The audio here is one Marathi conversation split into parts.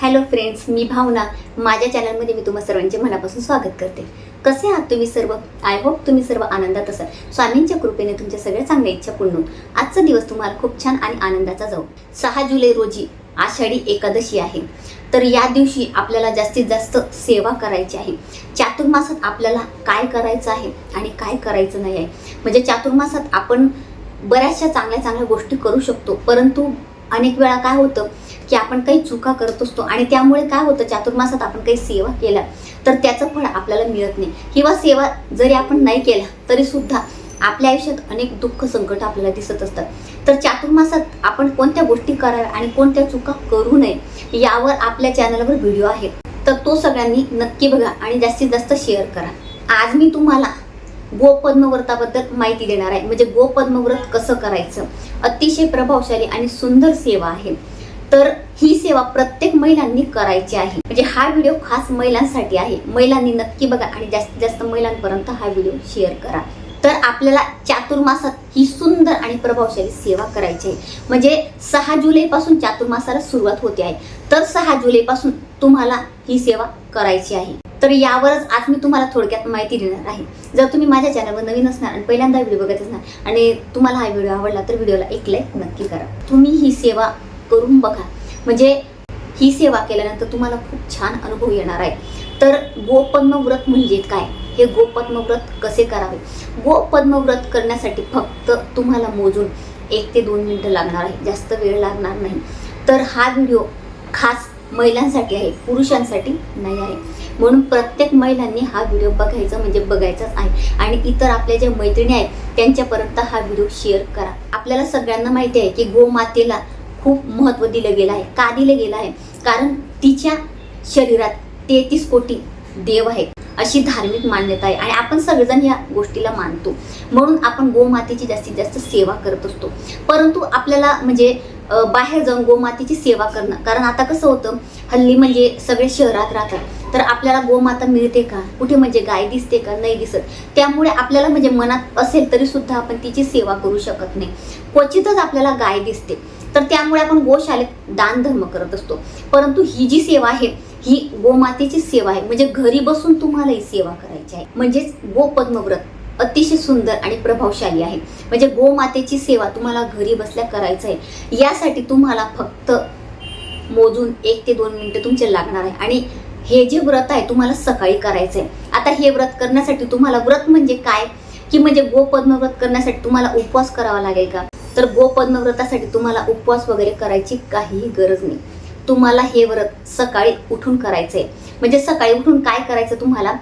हॅलो फ्रेंड्स मी भावना. माझ्या चॅनलमध्ये मी तुम्हा सर्वांचे मनापासून स्वागत करते. कसे आहात तुम्ही सर्व? आय होप तुम्ही सर्व आनंदात असाल. स्वामींच्या कृपेने तुमच्या सगळ्या चांगल्या इच्छा पूर्ण होऊन आजचा दिवस तुम्हाला खूप छान आणि आनंदाचा जाऊ. सहा जुलै रोजी आषाढी एकादशी आहे. तर या दिवशी आपल्याला जास्तीत जास्त सेवा करायची आहे. चातुर्मासात आपल्याला काय करायचं आहे आणि काय करायचं नाही आहे? म्हणजे चातुर्मासात आपण बऱ्याचशा चांगल्या चांगल्या गोष्टी करू शकतो. परंतु अनेक वेळा काय होतं? की आपण काही चुका करत असतो आणि त्यामुळे काय होतं चातुर्मासात आपण काही सेवा केल्या तर त्याचं फळ आपल्याला मिळत नाही. किंवा सेवा जरी आपण नाही केल्या तरी सुद्धा आपल्या आयुष्यात अनेक दुःख संकट आपल्याला दिसत असतात. तर चातुर्मासात आपण कोणत्या गोष्टी कराव्या आणि कोणत्या चुका करू नये यावर आपल्या चॅनलवर व्हिडिओ आहे. तर तो सगळ्यांनी नक्की बघा आणि जास्तीत जास्त शेअर करा. आज मी तुम्हाला गोपद्मव्रताबद्दल माहिती देणार आहे. म्हणजे गोपद्मव्रत कसं करायचं? अतिशय प्रभावशाली आणि सुंदर सेवा आहे. तर ही सेवा प्रत्येक महिलांनी करायची आहे. म्हणजे हा व्हिडिओ खास महिलांसाठी आहे. महिलांनी नक्की बघा आणि जास्तीत जास्त महिलांपर्यंत हा व्हिडिओ शेअर करा. तर आपल्याला चातुर्मासात ही सुंदर आणि प्रभावशाली सेवा करायची आहे. म्हणजे सहा जुलैपासून चातुर्मासाला सुरुवात होते आहे. तर सहा जुलैपासून तुम्हाला ही सेवा करायची आहे. तर यावरच आज मी तुम्हाला थोडक्यात माहिती देणार आहे. जर तुम्ही माझ्या चॅनलवर नवीन असणार आणि पहिल्यांदा व्हिडिओ बघत असणार आणि तुम्हाला हा व्हिडिओ आवडला तर व्हिडिओला एक लाईक नक्की करा. तुम्ही ही सेवा करून बघा. म्हणजे ही सेवा केल्यानंतर तुम्हाला खूप छान अनुभव येणार आहे. तर गोपद्म व्रत म्हणजे काय? हे गोपद्म व्रत कसे करावे? गोपद्म व्रत करण्यासाठी फक्त तुम्हाला मोजून एक ते दोन मिनटं लागणार आहे. जास्त वेळ लागणार नाही. तर हा व्हिडिओ खास महिलांसाठी आहे पुरुषांसाठी नाही आहे. म्हणून प्रत्येक महिलांनी हा व्हिडिओ बघायचा म्हणजे बघायचाच आहे. आणि इतर आपल्या ज्या मैत्रिणी आहेत त्यांच्यापर्यंत हा व्हिडिओ शेअर करा. आपल्याला सगळ्यांना माहिती आहे की गोमातेला खूप महत्त्व दिलं गेलं आहे का दिलं गेलं आहे? कारण तिच्या शरीरात तेहतीस कोटी देव आहेत अशी धार्मिक मान्यता आहे आणि आपण सगळेजण या गोष्टीला मानतो. म्हणून आपण गोमातेची जास्तीत जास्त सेवा करत असतो. परंतु आपल्याला म्हणजे बाहेर जाऊन गोमातेची सेवा करणं कारण आता कसं होतं हल्ली म्हणजे सगळे शहरात राहतात. तर आपल्याला गोमाता मिळते का? कुठे म्हणजे गाय दिसते का? नाही दिसत. त्यामुळे आपल्याला म्हणजे मनात असेल तरी सुद्धा आपण तिची सेवा करू शकत नाही. क्वचितच आपल्याला गाय दिसते. तर त्यामुळे आपण गोशाळेत दानधर्म करत असतो. परंतु ही जी सेवा आहे ही गोमातेची सेवा आहे. म्हणजे घरी बसून तुम्हाला ही सेवा करायची आहे. म्हणजेच गोपद्मव्रत अतिशय सुंदर आणि प्रभावशाली आहे. म्हणजे गोमातेची सेवा तुम्हाला घरी बसल्या करायचं आहे. यासाठी तुम्हाला फक्त मोजून एक ते दोन मिनटं तुमचे लागणार आहे. आणि हे जे व्रत आहे तुम्हाला सकाळी करायचं आहे. आता हे व्रत करण्यासाठी तुम्हाला व्रत म्हणजे काय? की म्हणजे गोपद्मव्रत करण्यासाठी तुम्हाला उपवास करावा लागेल का? तर गोपद्म व्रतासाठी तुम्हाला उपवास वगैरे करायची काहीही गरज नाही. तुम्हाला हे व्रत सकाळी उठून करायचं आहे म्हणजे सकाळी उठून काय करायचं तुम्हाला?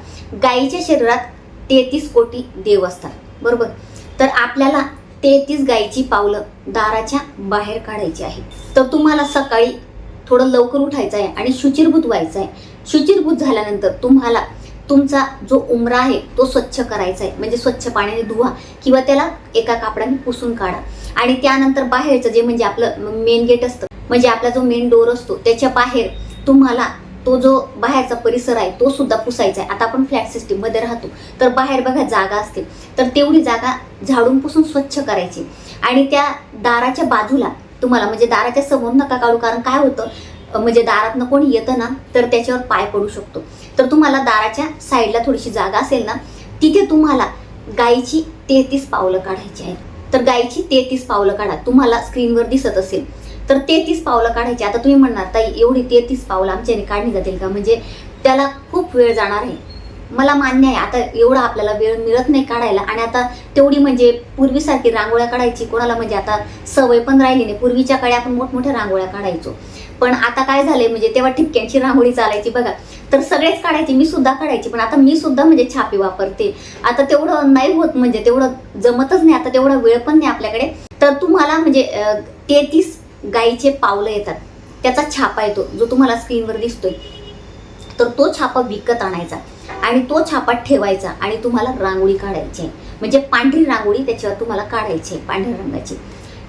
गायीच्या शरीरात तेहतीस कोटी देव असतात. बरोबर? तर आपल्याला तेहतीस गायीची पावलं दाराच्या बाहेर काढायची आहे तर तुम्हाला सकाळी थोडं लवकर उठायचं आहे आणि शुचिरभूत व्हायचं आहे शुचिरभूत झाल्यानंतर तुम्हाला तुमचा जो उमरा आहे तो स्वच्छ करायचा आहे. म्हणजे स्वच्छ पाण्याने धुवा किंवा त्याला एका कापडाने पुसून काढा. आणि त्यानंतर बाहेरचं जे म्हणजे आपलं मेन गेट असतं म्हणजे आपला जो मेन डोर असतो त्याच्या बाहेर तुम्हाला तो जो बाहेरचा परिसर आहे तो सुद्धा पुसायचा आहे. आता आपण फ्लॅट सिस्टीममध्ये राहतो. तर बाहेर बघा जागा असते तर तेवढी जागा झाडून पुसून स्वच्छ करायची. आणि त्या दाराच्या बाजूला तुम्हाला म्हणजे दाराच्या समोर नका काढू कारण काय होतं? म्हणजे दारातनं कोणी येतं ना तर त्याच्यावर पाय पडू शकतो. तर तुम्हाला दाराच्या साईडला थोडीशी जागा असेल ना तिथे तुम्हाला गायीची तेहतीस पावलं काढायची आहेत. तर गायीची तेहतीस पावलं काढा. तुम्हाला स्क्रीनवर दिसत असेल. तर तेहतीस पावलं काढायची. आता तुम्ही म्हणणार ताई एवढी तेहतीस पावलं आमच्याने काढली जातील का? म्हणजे त्याला खूप वेळ जाणार आहे. मला मान्य आहे आता एवढा आपल्याला वेळ मिळत नाही काढायला. आणि आता तेवढी म्हणजे पूर्वीसारखी रांगोळ्या काढायची कोणाला म्हणजे आता सवय पण राहिली नाही. पूर्वीच्या काळी आपण मोठमोठ्या रांगोळ्या काढायचो. पण आता काय झालंय म्हणजे तेव्हा ठिपक्यांची रांगोळी चालायची बघा. तर सगळेच काढायची मी सुद्धा काढायची. पण आता मी सुद्धा म्हणजे छापी वापरते. आता तेवढं नाही होत म्हणजे तेवढं जमतच नाही. आता तेवढा वेळ पण नाही आपल्याकडे. तर तुम्हाला म्हणजे तेहतीस गाईचे पावलं येतात. त्याचा छापा येतो जो तुम्हाला स्क्रीनवर दिसतोय. तर तो छापा विकत आणायचा आणि तो छापा ठेवायचा आणि तुम्हाला रांगोळी काढायची. आहे म्हणजे पांढरी रांगोळी त्याच्यावर तुम्हाला काढायची आहे पांढऱ्या रंगाची.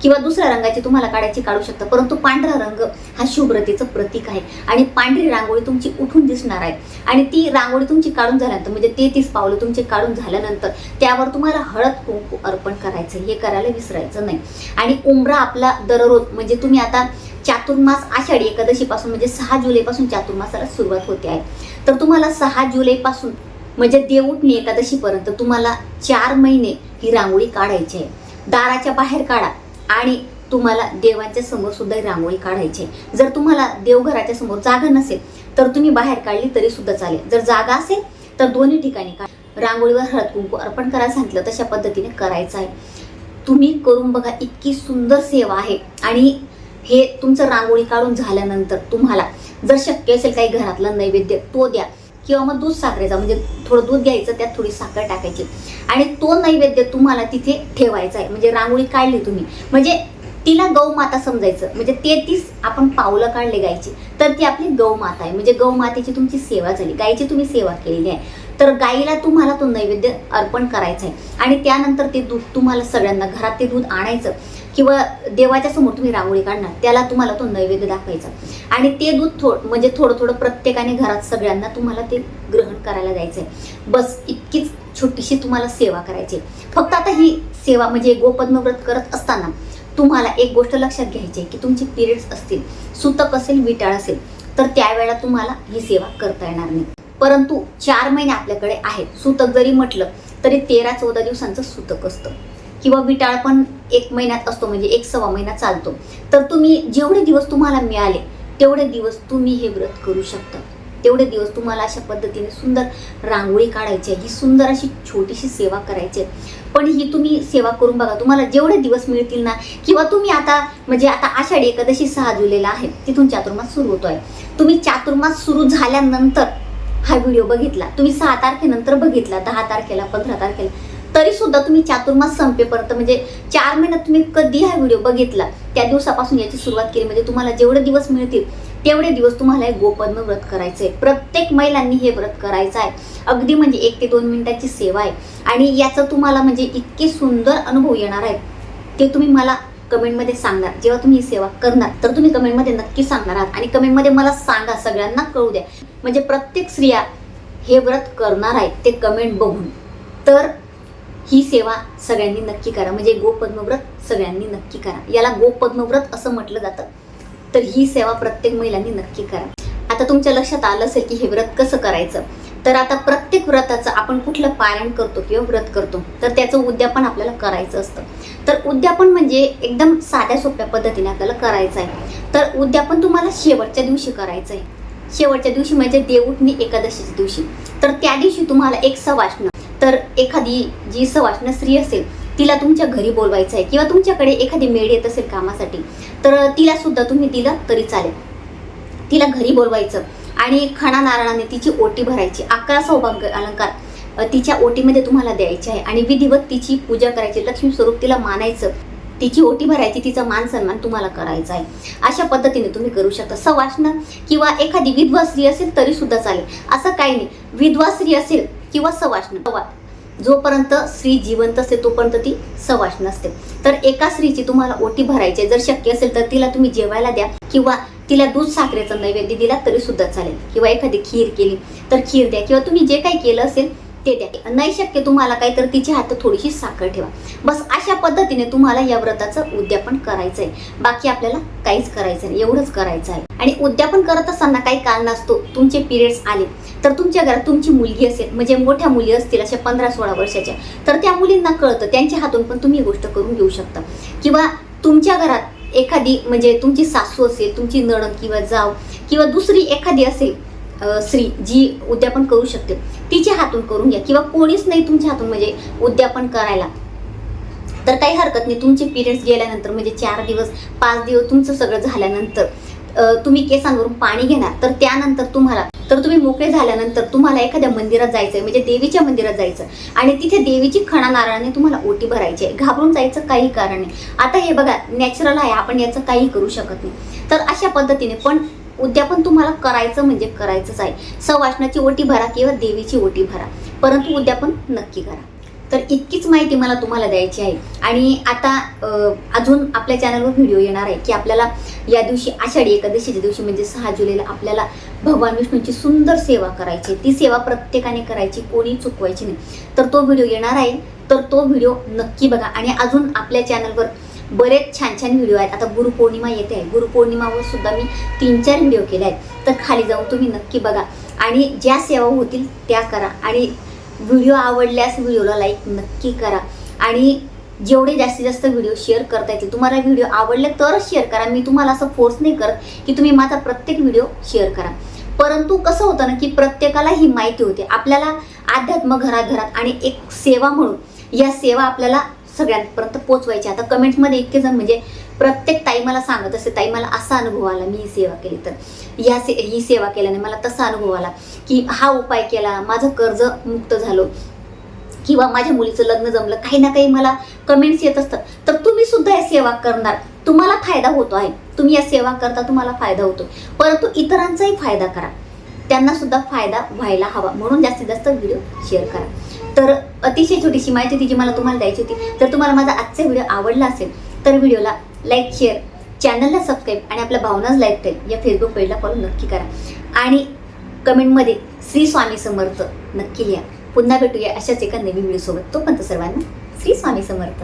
किंवा दुसऱ्या रंगाची तुम्हाला काढायची काढू शकता परंतु पांढरा रंग हा शुभ्रतेचं प्रतीक आहे. आणि पांढरी रांगोळी तुमची उठून दिसणार आहे. आणि ती रांगोळी तुमची काढून झाल्यानंतर म्हणजे तेहतीस पावलं तुमचे काढून झाल्यानंतर त्यावर तुम्हाला हळद कुंकू अर्पण करायचं हे करायला विसरायचं नाही. आणि उमरा आपला दररोज म्हणजे तुम्ही आता चातुर्मास आषाढी एकादशीपासून म्हणजे सहा जुलैपासून चातुर्मासाला सुरुवात होते आहे. तर तुम्हाला सहा जुलैपासून म्हणजे देवउठणी एकादशीपर्यंत तुम्हाला चार महिने ही रांगोळी काढायची आहे. दाराच्या बाहेर काढा आणि तुम्हाला देवाच्या समोर सुद्धा रांगोळी काढायची आहे. जर तुम्हाला देवघराच्या समोर जागा नसेल तर तुम्ही बाहेर काढली तरी सुद्धा चालेल. जर जागा असेल तर दोन्ही ठिकाणी काढ. रांगोळीवर हळद कुंकू अर्पण करायला सांगितलं तशा पद्धतीने करायचं आहे. तुम्ही करून बघा इतकी सुंदर सेवा आहे. आणि हे तुमचं रांगोळी काढून झाल्यानंतर तुम्हाला जर शक्य असेल काही घरातला नैवेद्य तो द्या. किंवा मग दूध साखरेचा म्हणजे थोडं दूध घ्यायचं त्यात थोडी साखर टाकायची. आणि तो नैवेद्य तुम्हाला तिथे ठेवायचा आहे. म्हणजे रांगोळी काढली तुम्ही. म्हणजे तिला गौमाता समजायचं. म्हणजे तेहतीस आपण पावलं काढले गायची तर ती आपली गौमाता आहे. म्हणजे गौमातेची तुमची सेवा झाली. गायची तुम्ही सेवा केलेली आहे. तर गाईला तुम्हाला तो नैवेद्य अर्पण करायचा आहे. आणि त्यानंतर ते दूध तुम्हाला सगळ्यांना घरात ते दूध आणायचं. किंवा देवाच्या समोर तुम्ही रांगोळी काढणार त्याला तुम्हाला तो नैवेद्य दाखवायचा. आणि ते दूध थोड म्हणजे थोडं थोडं प्रत्येकाने घरात सगळ्यांना तुम्हाला ते ग्रहण करायला द्यायचं आहे बस इतकीच छोटीशी तुम्हाला सेवा करायची. आहे. फक्त आता ही सेवा म्हणजे गोपद्मव्रत करत असताना तुम्हाला एक गोष्ट लक्षात घ्यायची आहे की तुमचे पिरियड्स असतील सुतक असेल विटाळ असेल तर त्यावेळेला तुम्हाला ही सेवा करता येणार नाही. परंतु चार महिने आपल्याकडे आहेत. सुतक जरी म्हटलं तरी तेरा चौदा दिवसांचं सुतक असतं. किंवा विटाळ पण एक महिन्यात असतो म्हणजे एक सव्वा महिना चालतो. तर तुम्ही जेवढे दिवस तुम्हाला मिळाले तेवढे दिवस तुम्ही हे व्रत करू शकता. तेवढे दिवस तुम्हाला अशा पद्धतीने सुंदर रांगोळी काढायची आहे. ही सुंदर अशी छोटीशी सेवा करायची आहे. पण ही तुम्ही सेवा करून बघा तुम्हाला जेवढे दिवस मिळतील ना किंवा तुम्ही आता म्हणजे आता आषाढी एकादशी सहा जुलैला आहे तिथून चातुर्मास सुरू होतो आहे तुम्ही चातुर्मास सुरू झाल्यानंतर हा व्हिडिओ बघितला तुम्ही सहा तारखेनंतर बघितला दहा तारखेला पंधरा तारखेला. तरी सुद्धा तुम्ही चातुर्मास संपेपर्यंत म्हणजे चार महिन्यात तुम्ही कधी हा व्हिडिओ बघितला त्या दिवसापासून याची सुरुवात केली. म्हणजे तुम्हाला जेवढे दिवस मिळतील तेवढे दिवस तुम्हाला हे गोपद्म व्रत करायचं आहे प्रत्येक महिलांनी हे व्रत करायचं आहे अगदी म्हणजे एक ते दोन मिनिटाची सेवा आहे. आणि याचं तुम्हाला म्हणजे इतके सुंदर अनुभव येणार आहे ते तुम्ही मला कमेंटमध्ये सांगणार. जेव्हा तुम्ही ही सेवा करणार तर तुम्ही कमेंटमध्ये नक्की सांगणार आहात. आणि कमेंटमध्ये मला सांगा सगळ्यांना कळू द्या. म्हणजे प्रत्येक स्त्रिया हे व्रत करणार आहेत ते कमेंट बघून. तर ही सेवा सगळ्यांनी नक्की करा. म्हणजे गोपद्मव्रत सगळ्यांनी नक्की करा. याला गोपद्मव्रत असं म्हटलं जातं. तर ही सेवा प्रत्येक महिलांनी नक्की करा. आता तुमच्या लक्षात आलं असेल की हे व्रत कसं करायचं? तर आता प्रत्येक व्रताचं आपण कुठलं पारायण करतो किंवा व्रत करतो तर त्याचं उद्यापन आपल्याला करायचं असतं. तर उद्यापन म्हणजे एकदम साध्या सोप्या पद्धतीने आपल्याला करायचं आहे. तर उद्यापन तुम्हाला शेवटच्या दिवशी करायचं आहे. शेवटच्या दिवशी म्हणजे देवउठणी एकादशीच्या दिवशी. तर त्या दिवशी तुम्हाला एक सवाष्ण तर एखादी जी सवाचन स्त्री असेल तिला तुमच्या घरी बोलवायचं आहे किंवा तुमच्याकडे एखादी मेड येत असेल कामासाठी तर तिला सुद्धा तुम्ही दिलं तरी चालेल. तिला घरी बोलवायचं आणि खणा नारळाने तिची ओटी भरायची अकरा सौभाग्य अलंकार तिच्या ओटीमध्ये तुम्हाला द्यायचे आहे आणि विधिवत तिची पूजा करायची लक्ष्मी स्वरूप तिला मानायचं तिची ओटी भरायची तिचा मान सन्मान तुम्हाला करायचा आहे. अशा पद्धतीने तुम्ही करू शकता. सवाष्ण किंवा एखादी विधवा स्त्री असेल तरी सुद्धा चालेल. असं काही नाही. विधवा स्त्री असेल किंवा सवाष्ण जोपर्यंत स्त्री जिवंत असते तोपर्यंत ती सवाष्ण असते तर एका स्त्रीची तुम्हाला ओटी भरायची आहे. जर शक्य असेल तर तिला तुम्ही जेवायला द्या किंवा तिला दूध साखरेचा नैवेद्य दिला तरी सुद्धा चालेल किंवा एखादी खीर केली तर खीर द्या किंवा तुम्ही जे काही केलं असेल ते द्या. नाही शक्य तुम्हाला काय तर तिच्या हातात थोडीशी साखर ठेवा. बस अशा पद्धतीने तुम्हाला या व्रताचं उद्यापन करायचं आहे बाकी आपल्याला काहीच करायचं नाही. एवढंच करायचं आहे. आणि उद्यापन करत असताना काही कारण असतो तुमचे पिरियड्स आले. तर तुमच्या घरात तुमची मुलगी असेल म्हणजे मोठ्या मुली असतील अशा पंधरा सोळा वर्षाच्या तर त्या मुलींना कळतं. त्यांच्या हातून पण तुम्ही गोष्ट करून घेऊ शकता. किंवा तुमच्या घरात एखादी म्हणजे तुमची सासू असेल तुमची नणद किंवा जाव किंवा दुसरी एखादी असेल स्त्री जी उद्यापन करू शकते तिच्या हातून करून घ्या. किंवा कोणीच नाही तुमच्या हातून म्हणजे उद्यापन करायला. तर काही हरकत नाही. तुमचे पिरियड्स गेल्यानंतर म्हणजे चार दिवस पाच दिवस तुमचं सगळं झाल्यानंतर तुम्ही केसांवरून पाणी घेणार. तर त्यानंतर तुम्हाला तर तुम्ही मोकळे झाल्यानंतर तुम्हाला एखाद्या मंदिरात जायचं म्हणजे देवीच्या मंदिरात जायचं. आणि तिथे देवीची खणा नारळाने तुम्हाला ओटी भरायची आहे. घाबरून जायचं काही कारण नाही. आता हे बघा नॅचरल आहे. आपण याचं काही करू शकत नाही. तर अशा पद्धतीने पण उद्यापन तुम्हाला करायचं म्हणजे करायचंच आहे. सवासनाची ओटी भरा किंवा देवीची ओटी भरा. परंतु उद्यापन नक्की करा. तर इतकीच माहिती मला तुम्हाला द्यायची आहे. आणि आता अजून आपल्या चॅनलवर व्हिडिओ येणार आहे की आपल्याला या दिवशी आषाढी एकादशीच्या दिवशी म्हणजे सहा जुलैला आपल्याला भगवान विष्णूची सुंदर सेवा करायची ती सेवा प्रत्येकाने करायची कोणी चुकवायची नाही. तर तो व्हिडिओ येणार आहे. तर तो व्हिडिओ नक्की बघा. आणि अजून आपल्या चॅनलवर बरेच छान छान व्हिडिओ आहेत. आता गुरुपौर्णिमा येते. आहे गुरुपौर्णिमावर सुद्धा मी तीन चार व्हिडिओ केले आहेत. तर खाली जाऊन तुम्ही नक्की बघा. आणि ज्या सेवा होतील त्या करा. आणि व्हिडिओ आवडल्यास व्हिडिओला लाईक नक्की करा. आणि जेवढे जास्तीत जास्त व्हिडिओ शेअर करता येतील तुम्हाला व्हिडिओ आवडले तरच शेअर करा. मी तुम्हाला असं फोर्स नाही करत की तुम्ही माझा प्रत्येक व्हिडिओ शेअर करा. परंतु कसं होतं ना की प्रत्येकाला ही माहिती होते. आपल्याला अध्यात्म घरात घरात आणि एक सेवा म्हणून या सेवा आपल्याला सगळ्यांपर्यंत पोचवायची आता कमेंट्समध्ये इतके जण म्हणजे प्रत्येक ताई मला सांगत असते ताई मला असा अनुभव आला मी ही सेवा केली. तर या से ही सेवा केल्याने मला तसा अनुभव आला की हा उपाय केला माझं कर्ज मुक्त झालो. किंवा माझ्या मुलीचं लग्न जमलं काही ना काही मला कमेंट्स येत असतात. तर तुम्ही सुद्धा या सेवा करणार. तुम्हाला फायदा होतो आहे. तुम्ही या सेवा करता तुम्हाला फायदा होतो. परंतु इतरांचाही फायदा करा. त्यांना सुद्धा फायदा व्हायला हवा. म्हणून जास्तीत जास्त व्हिडिओ शेअर करा. तर अतिशय छोटीशी माहिती होती जी मला तुम्हाला द्यायची होती. जर तुम्हाला माझा आजचा व्हिडिओ आवडला असेल तर व्हिडिओला लाईक शेअर चॅनलला सबस्क्राईब आणि आपल्या भावनाच लाईक टाईम या फेसबुक पेजला फॉलो नक्की करा. आणि कमेंटमध्ये श्री स्वामी समर्थ नक्की लिहा. पुन्हा भेटूया अशाच एका नवीन व्हिडिओसोबत तोपर्यंत सर्वांना श्री स्वामी समर्थ.